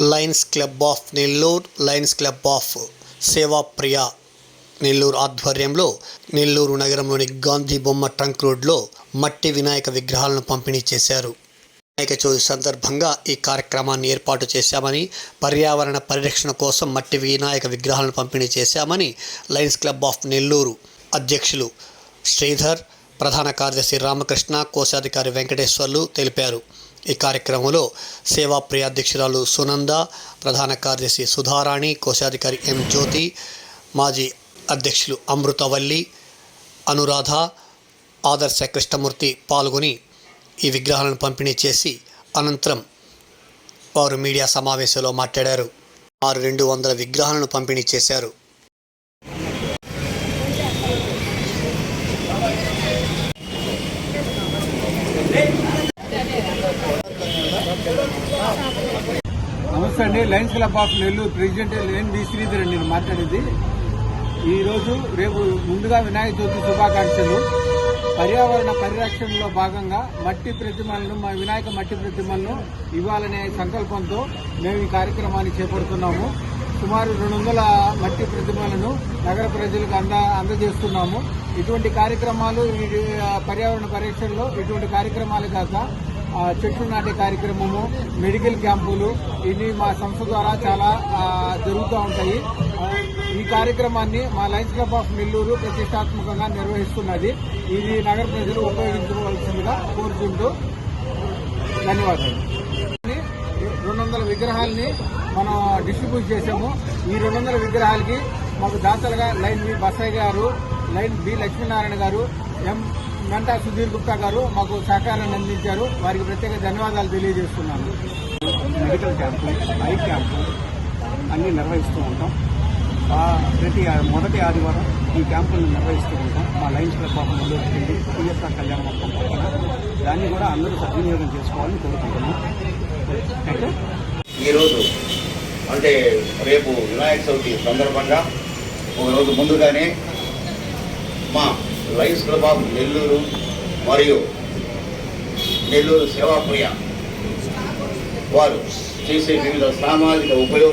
Lions club of Nellore Lions club of Sevapriya Nellore ఆధ్వర్యంలో నెల్లూరు నగరంలోని గాంధీ బొమ్మ ట్రంక్ రోడ్లో మట్టి వినాయక విగ్రహాలను పంపిణీ చేశారు. వినాయక చవితి సందర్భంగా ఈ కార్యక్రమాన్ని ఏర్పాటు చేశామని పర్యావరణ పరిరక్షణ కోసం మట్టి వినాయక విగ్రహాలను పంపిణీ చేశామని లయన్స్ క్లబ్ ఆఫ్ నెల్లూరు అధ్యక్షులు శ్రీధర్ ప్రధాన కార్యదర్శి రామకృష్ణ కోశాధికారి వెంకటేశ్వర్లు తెలిపారు. ఈ కార్యక్రమంలో సేవా అధ్యక్షురాలు సునంద ప్రధాన కార్యదర్శి సుధారాణి కోశాధికారి ఎం జ్యోతి మాజీ అధ్యక్షులు అమృతవల్లి అనురాధ ఆదర్శ కృష్ణమూర్తి పాల్గొని ఈ విగ్రహాలను పంపిణీ చేసి అనంతరం వారు మీడియా సమావేశంలో మాట్లాడారు. ఆరు రెండు వందల విగ్రహాలను పంపిణీ చేశారు. నమస్తే అండి. Lions club of Nellore president N V Sridhar నేను మాట్లాడేది. ఈరోజు రేపు ముందుగా వినాయక చవితి శుభాకాంక్షలు. పర్యావరణ పరిరక్షణలో భాగంగా మట్టి ప్రతిమలను మా వినాయక మట్టి ప్రతిమలను ఇవ్వాలనే సంకల్పంతో మేము ఈ కార్యక్రమాన్ని చేపడుతున్నాము. సుమారు రెండు వందల మట్టి ప్రతిమలను నగర ప్రజలకు అంద అందజేస్తున్నాము. ఇటువంటి కార్యక్రమాలు పర్యావరణ పరిరక్షణలో ఇటువంటి కార్యక్రమాలు కాక చెట్లు నాటే కార్యక్రమము మెడికల్ క్యాంపులు ఇవి మా సంస్థ ద్వారా చాలా జరుగుతూ ఉంటాయి. ఈ కార్యక్రమాన్ని మా లయన్స్ క్లబ్ ఆఫ్ నెల్లూరు ప్రతిష్టాత్మకంగా నిర్వహిస్తున్నది. ఇది నగర ప్రజలు ఉపయోగించుకోవాల్సిందిగా కోరుకుంటూ ధన్యవాదాలు. రెండు వందల విగ్రహాలని మనం డిస్ట్రిబ్యూట్ చేసాము ఈ రెండు వందల విగ్రహాలకి మాకు దాతలుగా లైన్ బి బసాయి గారు లైన్ బి లక్ష్మీనారాయణ గారు ఎం మెంటా సుధీర్ గుప్తా గారు మాకు సహకారాన్ని అందించారు. వారికి ప్రత్యేక ధన్యవాదాలు తెలియజేస్తున్నాను. మెడికల్ క్యాంపు ఐ క్యాంపు అన్ని నిర్వహిస్తూ ఉంటాం. ఆ, ప్రతి మొదటి ఆదివారం ఈ క్యాంపులను నిర్వహిస్తూ ఉంటాం. మా Lions club of Nellore TSR కళ్యాణ మొత్తం పక్కన. దాన్ని కూడా అందరూ సద్వినియోగం చేసుకోవాలని కోరుకుంటున్నాం. ఈరోజు అంటే రేపు వినాయక చవితి సందర్భంగా ఒక రోజు ముందుగానే మా లయన్స్ క్లబ్ ఆఫ్ నెల్లూరు మరియు నెల్లూరు సేవాప్రియ వారు చేసే వివిధ సామాజిక ఉపయోగ